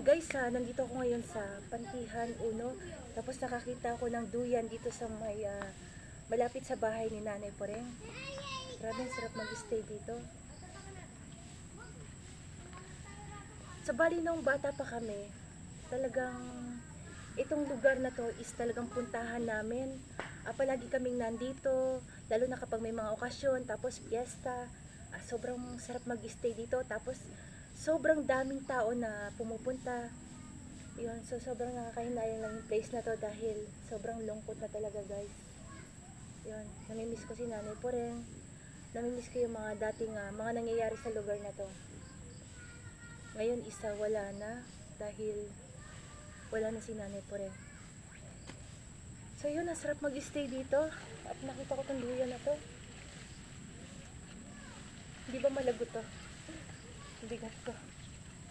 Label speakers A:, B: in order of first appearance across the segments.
A: guys, ah, nandito ako ngayon sa Pantihan Uno. Tapos nakakita ako ng duyan dito sa may ah, malapit sa bahay ni Nanay Poreng. Grabe, sarap mag-stay dito. Sa bali nung bata pa kami, talagang itong lugar na to is talagang puntahan namin. Ah, palagi kaming nandito, lalo na kapag may mga okasyon, tapos fiesta. Ah, sobrang sarap mag-stay dito. Tapos sobrang daming tao na pumupunta. Yun, so sobrang nakakahinayang lang yung place na to dahil sobrang lungkot na talaga guys. Yun, namimiss ko si nanay po rin. Namimiss ko yung mga dating ah, mga nangyayari sa lugar na to. Ngayon isa wala na dahil wala na si nanay po rin. So yun, nasarap mag-stay dito. At nakita ko tong duyan na to. Hindi ba malago to? Bigat to.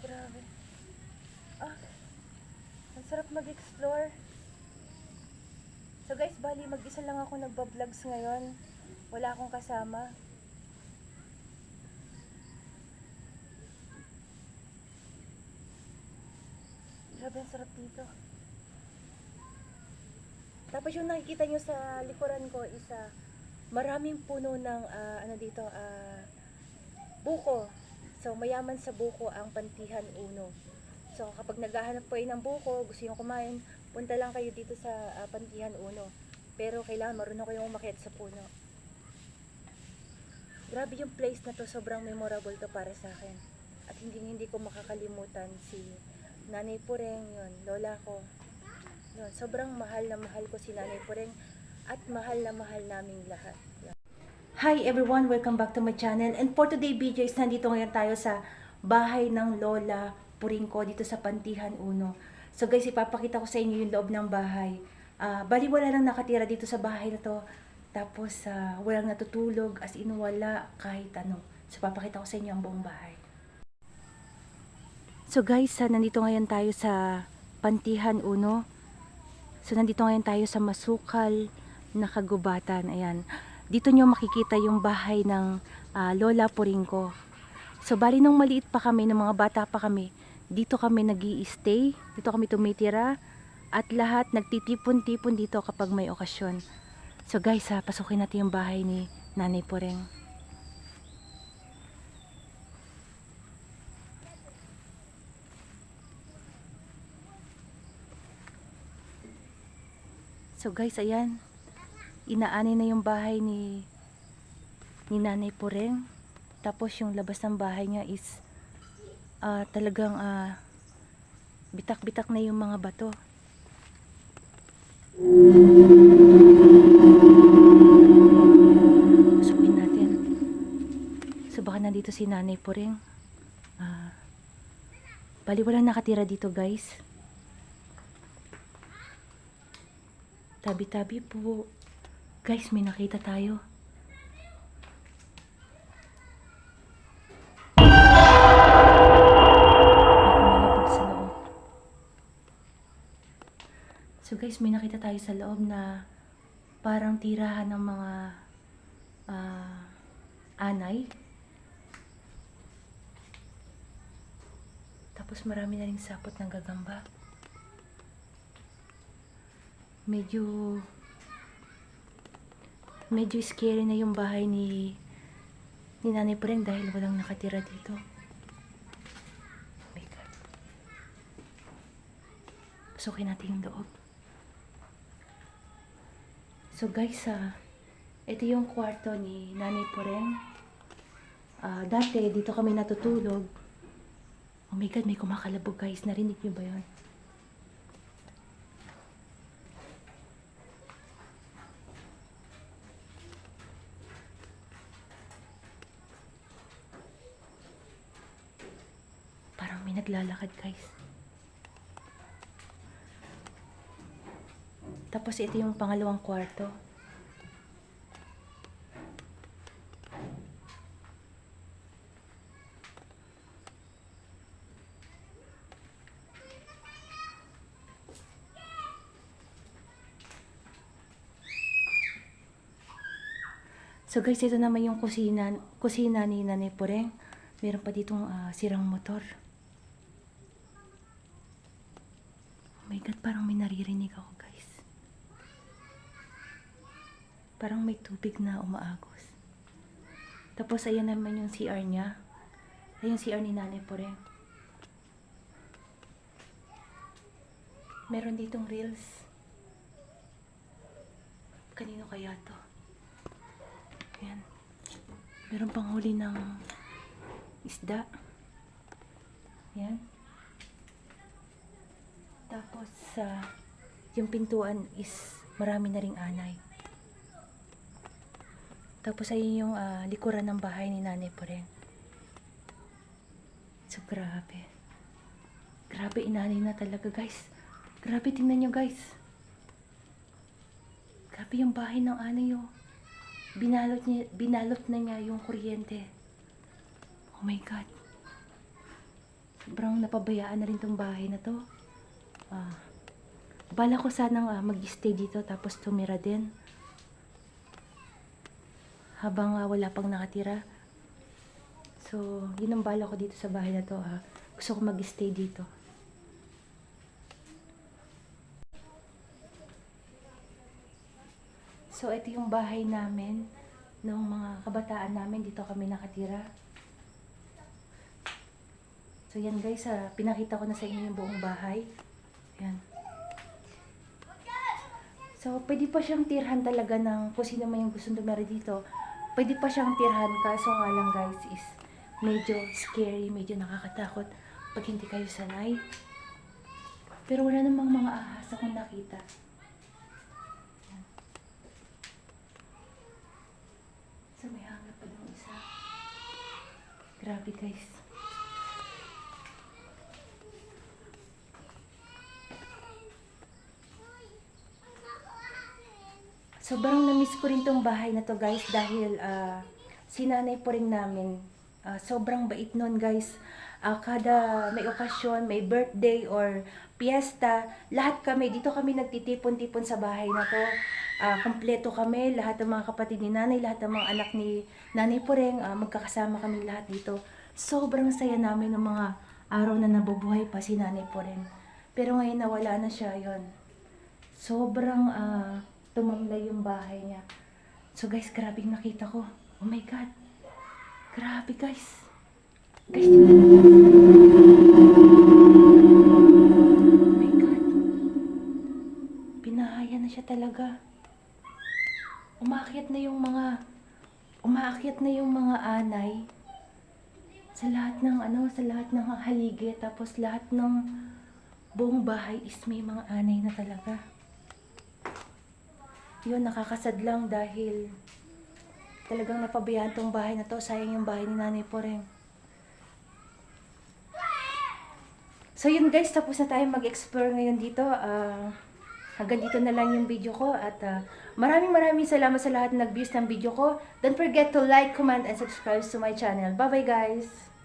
A: Grabe. Ah, ang sarap mag-explore. So guys, bali mag-isa lang ako nagba-vlogs ngayon. Wala akong kasama. Grabe, ang sarap dito. Tapos yung nakikita nyo sa likuran ko isa maraming puno ng ah, ano dito ah, buko. So mayaman sa buko ang Pantihan Uno. So kapag naghahanap po kayo ng buko, gusto niyo kumain, punta lang kayo dito sa ah, Pantihan Uno. Pero kailangan marunong kayong umakyat sa puno. Grabe yung place na to, sobrang memorable to para sa akin. At hindi hindi ko makakalimutan si Nanay Pureng, yun, lola ko. Yun, sobrang mahal na mahal ko si Nanay Pureng at mahal na mahal naming lahat. Hi everyone, welcome back to my channel. And for today video is nandito ngayon tayo sa bahay ng Lola Puring ko dito sa Pantihan Uno. So guys, ipapakita ko sa inyo yung loob ng bahay. Ah, bali wala lang nakatira dito sa bahay na to. Tapos ah, walang natutulog, as in wala kahit ano. So papakita ko sa inyo ang buong bahay. So guys, ah, nandito ngayon tayo sa Pantihan Uno. So nandito ngayon tayo sa Masukal na Kagubatan. Ayan. Dito nyo makikita yung bahay ng ah, Lola Puringko. So bali nung maliit pa kami, nung mga bata pa kami, dito kami nag stay dito kami tumitira, at lahat nagtitipon-tipon dito kapag may okasyon. So guys, ha, pasukin natin yung bahay ni Nanay Poreng. So guys, ayan. Inaani na yung bahay ni ni Nanay Poreng. Tapos yung labas ng bahay niya is ah, talagang ah, bitak-bitak na yung mga bato. Pasukin natin. So baka nandito si Nanay Poreng. Ah, bali walang nakatira dito guys. Tabi-tabi po. Guys, may nakita tayo. So guys, may nakita tayo sa loob na parang tirahan ng mga ah, anay. Tapos marami na rin sapot ng gagamba. Medyo medyo scary na yung bahay ni ni Nanay Preng dahil walang nakatira dito. Oh. Pasukin natin yung loob. So guys, ah, ito yung kwarto ni Nanay Poreng. Ah, dati dito kami natutulog. Oh my God, may kumakalabog guys. Narinig niyo ba yun? May naglalakad guys. Tapos ito yung pangalawang kwarto. So guys, ito naman yung kusina, kusina ni Nanay Poreng. Meron pa ditong ah, sirang motor. Oh my God, parang may naririnig ako, guys. Parang may tubig na umaagos. Tapos, ayan naman yung CR niya. Ayun CR ni Nanay po rin. Meron ditong reels. Kanino kaya to? Ayan. Meron pang huli ng isda. Ayan. Tapos sa yung pintuan is marami na ring anay. Tapos ayun yung ah, likuran ng bahay ni nanay po rin. So grabe. Grabe inanay na talaga guys. Grabe tingnan nyo guys. Grabe yung bahay ng anay oh. Binalot, niya, binalot na niya yung kuryente. Oh my God. Sobrang napabayaan na rin tong bahay na to. Ah, bala ko sanang ah, mag-stay dito tapos tumira din. Habang ah, wala pang nakatira. So, yun ang bala ko dito sa bahay na to. Ah. Gusto ko mag-stay dito. So, ito yung bahay namin. Nung mga kabataan namin, dito kami nakatira. So, yan guys, ah, pinakita ko na sa inyo yung buong bahay. Yan. So, pwede pa siyang tirhan talaga ng kung sino man yung dumari dito. Pwede pa siyang tirhan, kaso nga lang guys is medyo scary, medyo nakakatakot pag hindi kayo sanay. Pero wala namang mga ahas akong nakita. Yan. So, may hangap pa doon isa. Grabe guys. Sobrang na-miss ko rin tong bahay na to guys dahil ah, sinanay po rin namin. Ah, sobrang bait nun guys. Ah, kada may okasyon, may birthday or piyesta, lahat kami, dito kami nagtitipon-tipon sa bahay na to. Ah, kompleto kami, lahat ng mga kapatid ni nanay, lahat ng mga anak ni nanay po rin, ah, magkakasama kami lahat dito. Sobrang saya namin ng mga araw na nabubuhay pa si nanay po rin. Pero ngayon nawala na siya yon sobrang ah, tumamlay yung bahay niya. So guys, grabe yung nakita ko. Oh my God. Grabe guys. Guys, tingnan mo. Oh my God. Pinahaya na siya talaga. Umakyat na yung mga umaakyat na yung mga anay sa lahat ng ano, sa lahat ng haligi tapos lahat ng buong bahay is may mga anay na talaga. Yun, nakakasad lang dahil talagang napabayaan tong bahay na to. Sayang yung bahay ni nanay po rin. So yun guys, tapos na tayo mag-explore ngayon dito. Ah, hanggang dito na lang yung video ko. At ah, maraming maraming salamat sa lahat na nag-views ng video ko. Don't forget to like, comment, and subscribe to my channel. Bye-bye guys!